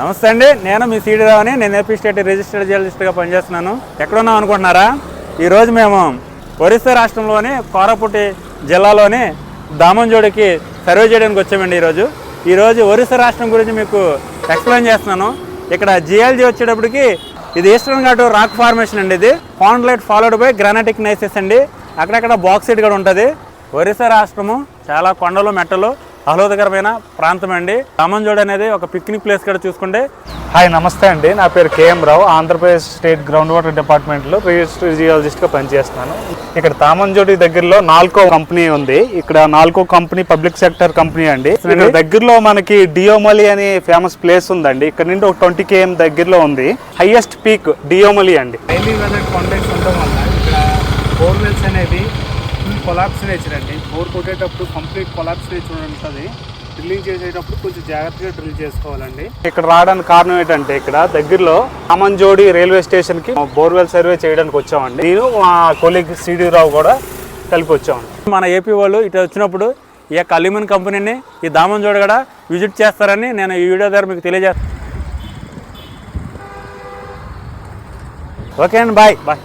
నమస్తే అండి. నేను మీ సీడీ రావుని నేను ఏపీ స్టేట్ రిజిస్టర్డ్ జర్నలిస్ట్గా పనిచేస్తున్నాను. ఎక్కడున్నాం అనుకుంటున్నారా? ఈరోజు మేము ఒరిస్సా రాష్ట్రంలోని కోరపుటి జిల్లాలోని దామంజోడికి సర్వే చేయడానికి వచ్చామండి ఈరోజు. ఈరోజు ఒరిస్సా రాష్ట్రం గురించి మీకు ఎక్స్ప్లెయిన్ చేస్తున్నాను. ఇక్కడ జియాలజీ వచ్చేటప్పటికి ఇది ఈస్టర్న్ ఘాట్ రాక్ ఫార్మేషన్ అండి ఇది. Khondalite followed by granitic gneisses అండి. అక్కడక్కడ బాక్సైట్ కూడా ఉంటుంది. ఒరిస్సా రాష్ట్రము చాలా కొండలు మెట్టలు ఆహ్లాదకరమైన ప్రాంతం అండి. రామంజోడ్ అనేది ఒక పిక్నిక్ ప్లేస్ కూడా చూసుకుంటే. హాయ్ నమస్తే అండి. నా పేరు K M Rao. Andhra Pradesh state ground water డిపార్ట్మెంట్లో రిజిస్టర్ జియాలజిస్ట్గా పనిచేస్తున్నాను. ఇక్కడ తామంజోడి దగ్గరలో నాల్కో కంపెనీ ఉంది. ఇక్కడ NALCO company public sector company అండి. ఇక్కడ దగ్గరలో మనకి డియోమలి అనే ఫేమస్ ప్లేస్ ఉందండి. ఇక్కడ నుండి ఒక ట్వంటీ కేఎం దగ్గరలో ఉంది. హైయెస్ట్ పీక్ డియోమలి అండి. హైలీ వెదర్ కాంటాక్ట్స్ ఉండడం వల్ల ఇక్కడ బోర్వెల్స్ అనేది ఫుల్ కొలాప్స్ నేచర్ అండి బోర్ కొట్టేటప్పుడు కంప్లీట్ కొలాప్స్ నేచర్ ఉంటుంది. డ్రిల్లింగ్ చేసేటప్పుడు కొంచెం జాగ్రత్తగా డ్రిల్ చేసుకోవాలండి. ఇక్కడ రావడానికి కారణం ఏంటంటే ఇక్కడ దగ్గరలో రామంజోడి రైల్వే స్టేషన్కి బోర్వెల్ సర్వే చేయడానికి వచ్చామండి. నేను మా కొలీగ్ సిడి రావు కూడా కలిపి వచ్చామండి. మన ఏపీ వాళ్ళు ఇటు వచ్చినప్పుడు ఈ యొక్క అల్యూమినియం కంపెనీని ఈ దామంజోడ్ కూడా విజిట్ చేస్తారని నేను ఈ వీడియో ద్వారా మీకు తెలియజేస్తాను ఓకే అండి బాయ్. బాయ్.